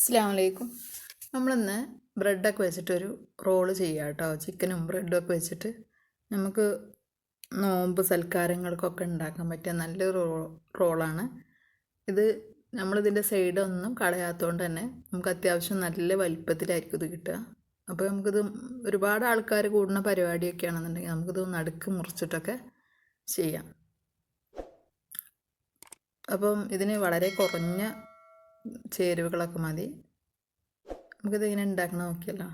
അസ്സാം വലൈക്കും നമ്മളിന്ന് ബ്രെഡൊക്കെ വെച്ചിട്ടൊരു റോൾ ചെയ്യുക കേട്ടോ ചിക്കനും ബ്രെഡും ഒക്കെ വെച്ചിട്ട് നമുക്ക് നോമ്പ് സൽക്കാരങ്ങൾക്കൊക്കെ ഉണ്ടാക്കാൻ പറ്റിയ നല്ലൊരു റോളാണ്. ഇത് നമ്മളിതിന്റെ സൈഡൊന്നും കളയാത്തതുകൊണ്ട് തന്നെ നമുക്ക് അത്യാവശ്യം നല്ല വലിപ്പത്തിലായിരിക്കും ഇത് കിട്ടുക. അപ്പോൾ നമുക്കിത് ഒരുപാട് ആൾക്കാർ കൂടുന്ന പരിപാടിയൊക്കെ ആണെന്നുണ്ടെങ്കിൽ നമുക്കിത് നടുക്ക് മുറിച്ചിട്ടൊക്കെ ചെയ്യാം. അപ്പം ഇതിന് വളരെ കുറഞ്ഞ ചേരുവകളൊക്കെ മതി. നമുക്കിത് ഇങ്ങനെ ഉണ്ടാക്കണം നോക്കിയല്ലോ.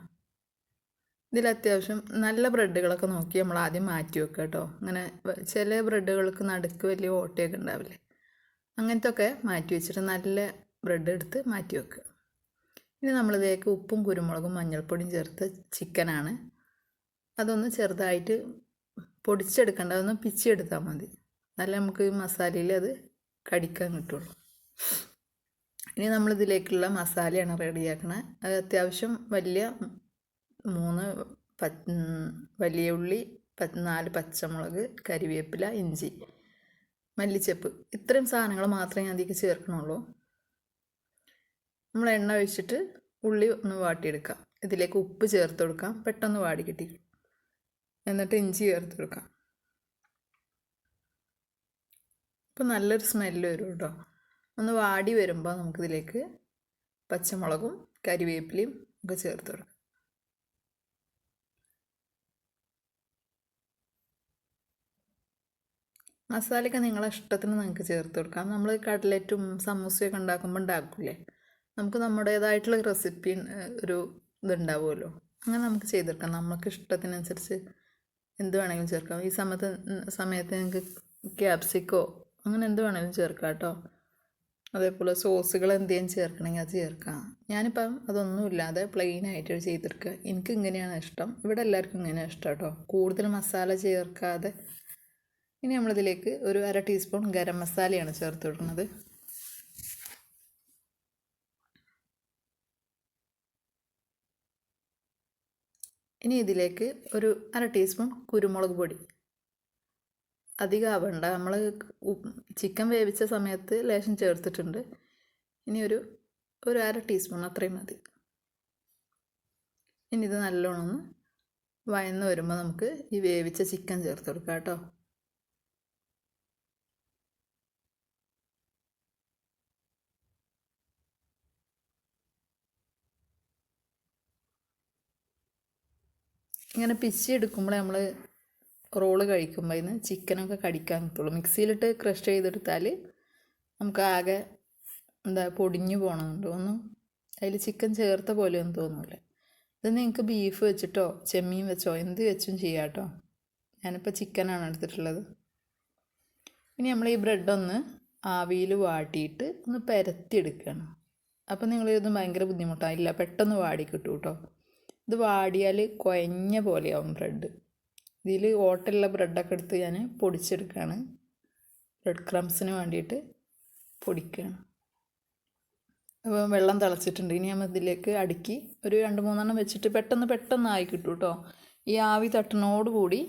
ഇതിൽ അത്യാവശ്യം നല്ല ബ്രെഡുകളൊക്കെ നോക്കി നമ്മൾ ആദ്യം മാറ്റി വെക്കുക കേട്ടോ. അങ്ങനെ ചില ബ്രെഡുകൾക്ക് നടുക്ക് വലിയ ഓട്ടയൊക്കെ ഉണ്ടാവില്ലേ? അങ്ങനത്തെ ഒക്കെ മാറ്റി വെച്ചിട്ട് നല്ല ബ്രെഡ് എടുത്ത് മാറ്റി വെക്കുക ഇനി നമ്മളിതേക്ക് ഉപ്പും കുരുമുളകും മഞ്ഞൾപ്പൊടിയും ചേർത്ത് ചിക്കനാണ്. അതൊന്ന് ചെറുതായിട്ട് പൊടിച്ചെടുക്കണ്ട അതൊന്ന് പിച്ചെടുത്താൽ മതി. നല്ല നമുക്ക് മസാലയിൽ അത് കടിക്കാൻ കിട്ടുള്ളൂ. ഇനി നമ്മളിതിലേക്കുള്ള മസാലയാണ് റെഡിയാക്കണത് അത് അത്യാവശ്യം വലിയ മൂന്ന് വലിയ ഉള്ളി നാല് പച്ചമുളക് കരിവേപ്പില ഇഞ്ചി മല്ലിച്ചപ്പ്. ഇത്രയും സാധനങ്ങൾ മാത്രമേ ഞാൻ അതിലേക്ക് ചേർക്കണുള്ളൂ. നമ്മൾ എണ്ണ ഒഴിച്ചിട്ട് ഉള്ളി ഒന്ന് വാട്ടിയെടുക്കാം. ഇതിലേക്ക് ഉപ്പ് ചേർത്ത് കൊടുക്കാം. പെട്ടെന്ന് വാടി കിട്ടി. എന്നിട്ട് ഇഞ്ചി ചേർത്ത് കൊടുക്കാം. ഇപ്പം നല്ലൊരു സ്മെല്ല് വരും കേട്ടോ. ഒന്ന് വാടി വരുമ്പോൾ നമുക്കിതിലേക്ക് പച്ചമുളകും കരിവേപ്പിലയും ഒക്കെ ചേർത്ത് കൊടുക്കാം. മസാലയൊക്കെ നിങ്ങളെ ഇഷ്ടത്തിന് നിങ്ങൾക്ക് ചേർത്ത് കൊടുക്കാം. നമ്മൾ കട്ട്ലറ്റും സമൂസയൊക്കെ ഉണ്ടാക്കുമ്പോൾ ഉണ്ടാക്കില്ലേ നമുക്ക് നമ്മുടേതായിട്ടുള്ള റെസിപ്പി ഒരു ഇതുണ്ടാവുമല്ലോ. അങ്ങനെ നമുക്ക് ചെയ്തെടുക്കാം. നമുക്ക് ഇഷ്ടത്തിനനുസരിച്ച് എന്ത് വേണമെങ്കിലും ചേർക്കാം. ഈ സമയത്ത് സമയത്ത് നിങ്ങൾക്ക് ക്യാപ്സിക്കോ അങ്ങനെ എന്ത് വേണമെങ്കിലും ചേർക്കാം കേട്ടോ. അതേപോലെ സോസുകൾ എന്തെങ്കിലും ചേർക്കണമെങ്കിൽ അത് ചേർക്കാം. ഞാനിപ്പം അതൊന്നും ഇല്ലാതെ പ്ലെയിൻ ആയിട്ട് ചെയ്തെടുക്കുക എനിക്ക് ഇങ്ങനെയാണ് ഇഷ്ടം. ഇവിടെ എല്ലാവർക്കും ഇങ്ങനെയാണ് ഇഷ്ടം കേട്ടോ. കൂടുതൽ മസാല ചേർക്കാതെ ഇനി നമ്മളിതിലേക്ക് ഒരു അര ടീസ്പൂൺ ഗരം മസാലയാണ് ചേർത്ത് കൊടുക്കുന്നത്. ഇനി ഇതിലേക്ക് ഒരു അര ടീസ്പൂൺ കുരുമുളക് പൊടി. അധികം ആവണ്ട നമ്മൾ ചിക്കൻ വേവിച്ച സമയത്ത് ലേശം ചേർത്തിട്ടുണ്ട്. ഇനി ഒരു ഒരു അര ടീസ്പൂൺ അത്രയും മതി. ഇനി ഇത് നല്ലോണം ഒന്ന് വയന്ന് വരുമ്പോൾ നമുക്ക് ഈ വേവിച്ച ചിക്കൻ ചേർത്ത് കൊടുക്കാം കേട്ടോ. ഇങ്ങനെ പിച്ചി എടുക്കുമ്പോൾ നമ്മൾ റോൾ കഴിക്കുമ്പോൾ അതിന് ചിക്കനൊക്കെ കടിക്കാൻ കിട്ടുള്ളൂ മിക്സിയിലിട്ട് ക്രഷ് ചെയ്തെടുത്താൽ നമുക്ക് ആകെ എന്താ പൊടിഞ്ഞു പോകണമെന്നുണ്ട് ഒന്നും അതിൽ ചിക്കൻ ചേർത്ത പോലെ ഒന്നും തോന്നില്ല ഇത് നിങ്ങൾക്ക് ബീഫ് വെച്ചിട്ടോ ചെമ്മീൻ വെച്ചോ എന്ത് വെച്ചും ചെയ്യാം കേട്ടോ. ഞാനിപ്പോൾ ചിക്കനാണ് എടുത്തിട്ടുള്ളത്. ഇനി നമ്മൾ ഈ ബ്രെഡ് ഒന്ന് ആവിയിൽ വാട്ടിയിട്ട് ഒന്ന് പരത്തിയെടുക്കുകയാണ് അപ്പോൾ നിങ്ങളിതൊന്നും ഭയങ്കര ബുദ്ധിമുട്ടാണ് ഇല്ല പെട്ടെന്ന് വാടി കിട്ടും കേട്ടോ ഇത് വാടിയാൽ കുഴഞ്ഞ പോലെയാവും ബ്രെഡ്. ഇതിൽ ഓട്ടുള്ള ബ്രെഡൊക്കെ എടുത്ത് ഞാൻ പൊടിച്ചെടുക്കുകയാണ്. ബ്രെഡ് ക്രംസിന് വേണ്ടിയിട്ട് പൊടിക്കുകയാണ്. അപ്പോൾ വെള്ളം തിളച്ചിട്ടുണ്ട്. ഇനി നമ്മൾ ഇതിലേക്ക് അടുക്കി ഒരു രണ്ട് മൂന്നെണ്ണം വെച്ചിട്ട് പെട്ടെന്ന് പെട്ടെന്ന് ആയി കിട്ടും കേട്ടോ. ഈ ആവി തട്ടണോട് കൂടി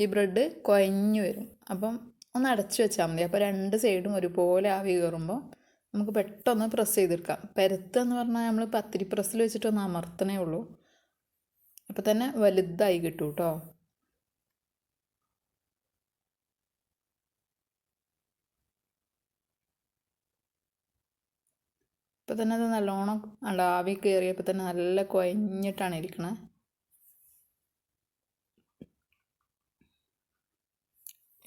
ഈ ബ്രെഡ് കുഴഞ്ഞു വരും. അപ്പം ഒന്ന് അടച്ചു വെച്ചാൽ മതി. അപ്പോൾ രണ്ട് സൈഡും ഒരുപോലെ ആവി കയറുമ്പോൾ നമുക്ക് പെട്ടെന്ന് പ്രസ് ചെയ്തെടുക്കാം. പരത്ത് എന്ന് പറഞ്ഞാൽ നമ്മൾ പത്തിരി പ്രസ്സിൽ വെച്ചിട്ടൊന്ന് അമർത്തണേ ഉള്ളൂ. അപ്പോൾ തന്നെ വലുതായി കിട്ടും കേട്ടോ. ഇപ്പം തന്നെ അത് നല്ലോണം അല്ല ആവി കയറിയപ്പോൾ തന്നെ നല്ല കുഴഞ്ഞിട്ടാണ് ഇരിക്കണത്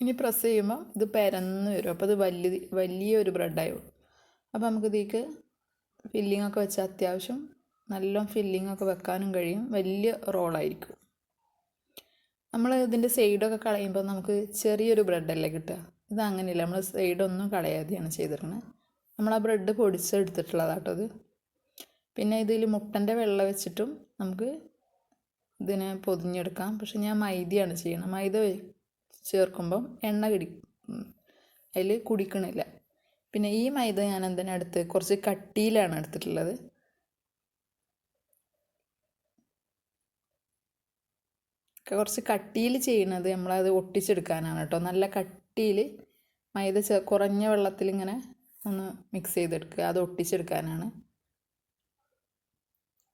ഇനി പ്രസ് ചെയ്യുമ്പോൾ ഇത് പരന്ന് വരും. അപ്പോൾ അത് വലിയ വലിയൊരു ബ്രെഡായി വരും അപ്പോൾ നമുക്ക് ഇതിലേക്ക് ഫില്ലിംഗ് ഒക്കെ വെച്ചാൽ അത്യാവശ്യം നല്ല ഫില്ലിംഗ് ഒക്കെ വെക്കാനും കഴിയും. വലിയ റോളായിരിക്കും നമ്മൾ ഇതിന്റെ സൈഡൊക്കെ കളയുമ്പോൾ നമുക്ക് ചെറിയൊരു ബ്രെഡല്ലേ കിട്ടുക? ഇത് അങ്ങനെയല്ല. നമ്മൾ സൈഡൊന്നും കളയാതെയാണ് ചെയ്തിരുന്നത് നമ്മൾ ആ ബ്രെഡ് പൊടിച്ചെടുത്തിട്ടുള്ളതാണ് കേട്ടോ ഇത് പിന്നെ ഇതിൽ മുട്ടന്റെ വെള്ള വെച്ചിട്ടും നമുക്ക് ഇതിനെ പൊതിഞ്ഞെടുക്കാം. പക്ഷെ ഞാൻ മൈദയാണ് ചെയ്യണം മൈദ ചേർക്കുമ്പം എണ്ണ കിടി അതിൽ കുടിക്കണില്ല. പിന്നെ ഈ മൈദ ഞാൻ എന്തിനാ എടുത്ത്? കുറച്ച് കട്ടിയിലാണ് എടുത്തിട്ടുള്ളത്. കുറച്ച് കട്ടിയിൽ ചെയ്യണത് നമ്മളത് ഒട്ടിച്ചെടുക്കാനാണ് കേട്ടോ. നല്ല കട്ടിയിൽ മൈദ കുറഞ്ഞ വെള്ളത്തിൽ ഇങ്ങനെ ഒന്ന് മിക്സ് ചെയ്തെടുക്കുക. അത് ഒട്ടിച്ചെടുക്കാനാണ്.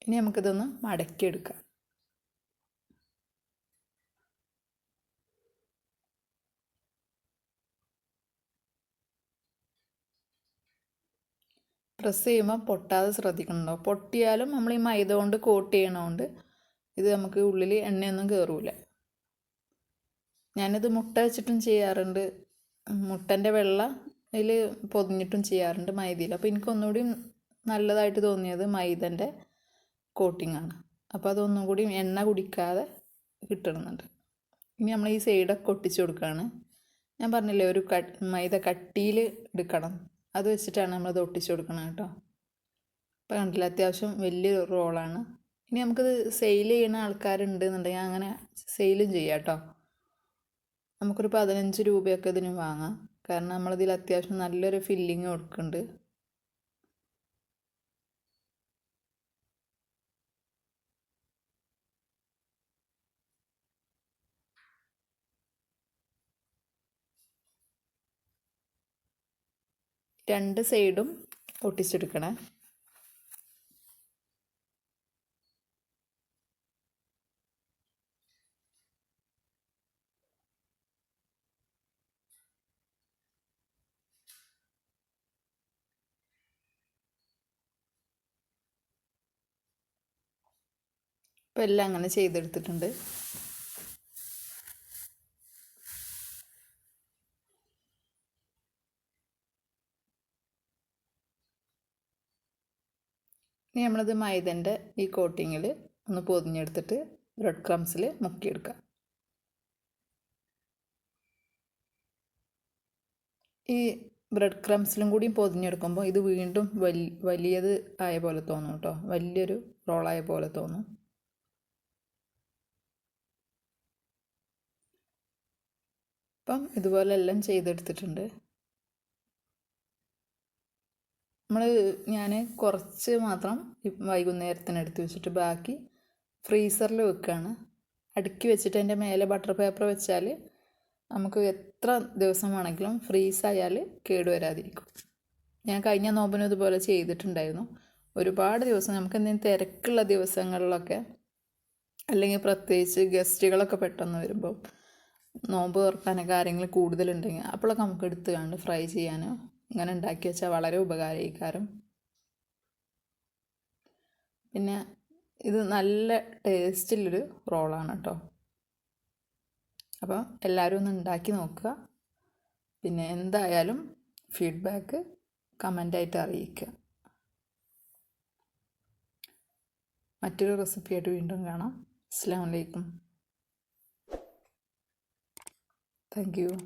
ഇനി നമുക്കിതൊന്ന് മടക്കിയെടുക്കാം. പ്രസ് ചെയ്യുമ്പോൾ പൊട്ടാതെ ശ്രദ്ധിക്കണുണ്ടോ? പൊട്ടിയാലും നമ്മൾ ഈ മൈദ കൊണ്ട് കോട്ട് ചെയ്യണതുകൊണ്ട് ഇത് നമുക്ക് ഉള്ളിൽ എണ്ണയൊന്നും കയറൂല ഞാനിത് മുട്ട വെച്ചിട്ടും ചെയ്യാറുണ്ട്. മുട്ടന്റെ വെള്ള അതിൽ പൊതിഞ്ഞിട്ടും ചെയ്യാറുണ്ട് മൈദയിൽ. അപ്പോൾ എനിക്കൊന്നുകൂടി നല്ലതായിട്ട് തോന്നിയത് മൈദന്റെ കോട്ടിംഗ് ആണ് അപ്പോൾ അതൊന്നും കൂടി എണ്ണ കുടിക്കാതെ കിട്ടണമെന്നുണ്ട്. ഇനി നമ്മൾ ഈ സൈഡൊക്കെ ഒട്ടിച്ചു കൊടുക്കുകയാണ്. ഞാൻ പറഞ്ഞില്ലേ ഒരു മൈദ കട്ടിയിൽ എടുക്കണം. അത് വെച്ചിട്ടാണ് നമ്മളത് ഒട്ടിച്ചു കൊടുക്കണം കേട്ടോ. അപ്പോൾ കണ്ടില്ല അത്യാവശ്യം വലിയ റോളാണ്. ഇനി നമുക്കിത് സെയിൽ ചെയ്യുന്ന ആൾക്കാരുണ്ട് എന്നുണ്ടെങ്കിൽ അങ്ങനെ സെയിലും ചെയ്യാം കേട്ടോ. നമുക്കൊരു പതിനഞ്ച് രൂപയൊക്കെ ഇതിന് വാങ്ങാം. കാരണം നമ്മളിതിൽ അത്യാവശ്യം നല്ലൊരു ഫില്ലിങ് കൊടുക്കുന്നുണ്ട്. രണ്ട് സൈഡും ഒട്ടിച്ചെടുക്കണേ ഇപ്പം എല്ലാം അങ്ങനെ ചെയ്തെടുത്തിട്ടുണ്ട്. ഇനി നമ്മളത് മൈദന്റെ ഈ കോട്ടിങ്ങിൽ ഒന്ന് പൊതിഞ്ഞെടുത്തിട്ട് ബ്രെഡ് ക്രംസിൽ മുക്കിയെടുക്കാം. ഈ ബ്രെഡ് ക്രംസിലും കൂടി പൊതിഞ്ഞെടുക്കുമ്പോൾ ഇത് വീണ്ടും വലി വലിയത് ആയ പോലെ തോന്നും കേട്ടോ. വലിയൊരു റോളായ പോലെ തോന്നും. അപ്പം ഇതുപോലെ എല്ലാം ചെയ്തെടുത്തിട്ടുണ്ട്. നമ്മൾ ഞാൻ കുറച്ച് മാത്രം വൈകുന്നേരത്തിന് എടുത്ത് വെച്ചിട്ട് ബാക്കി ഫ്രീസറിൽ വെക്കുകയാണ് അടുക്കി വെച്ചിട്ട് അതിന്റെ മേലെ ബട്ടർ പേപ്പർ വെച്ചാൽ നമുക്ക് എത്ര ദിവസം വേണമെങ്കിലും ഫ്രീസായാൽ കേടുവരാതിരിക്കും ഞാൻ കഴിഞ്ഞ നോമ്പിനും ഇതുപോലെ ചെയ്തിട്ടുണ്ടായിരുന്നു. ഒരുപാട് ദിവസം നമുക്ക് എന്തെങ്കിലും തിരക്കുള്ള ദിവസങ്ങളിലൊക്കെ അല്ലെങ്കിൽ പ്രത്യേകിച്ച് ഗസ്റ്റുകളൊക്കെ പെട്ടെന്ന് വരുമ്പോൾ നോമ്പ് തുറക്കാനോ കാര്യങ്ങൾ കൂടുതലുണ്ടെങ്കിൽ അപ്പോഴൊക്കെ നമുക്ക് എടുത്ത് കണ്ട് ഫ്രൈ ചെയ്യാനോ ഇങ്ങനെ ഉണ്ടാക്കി വെച്ചാൽ വളരെ ഉപകാരമായിക്കാരം പിന്നെ ഇത് നല്ല ടേസ്റ്റിലൊരു റോളാണ് കേട്ടോ അപ്പോൾ എല്ലാവരും ഒന്ന് ഉണ്ടാക്കി നോക്കുക. പിന്നെ എന്തായാലും ഫീഡ്ബാക്ക് കമന്റായിട്ട് അറിയിക്കുക. മറ്റൊരു റെസിപ്പിയായിട്ട് വീണ്ടും കാണാം. അസ്സാം വലൈക്കും Thank you.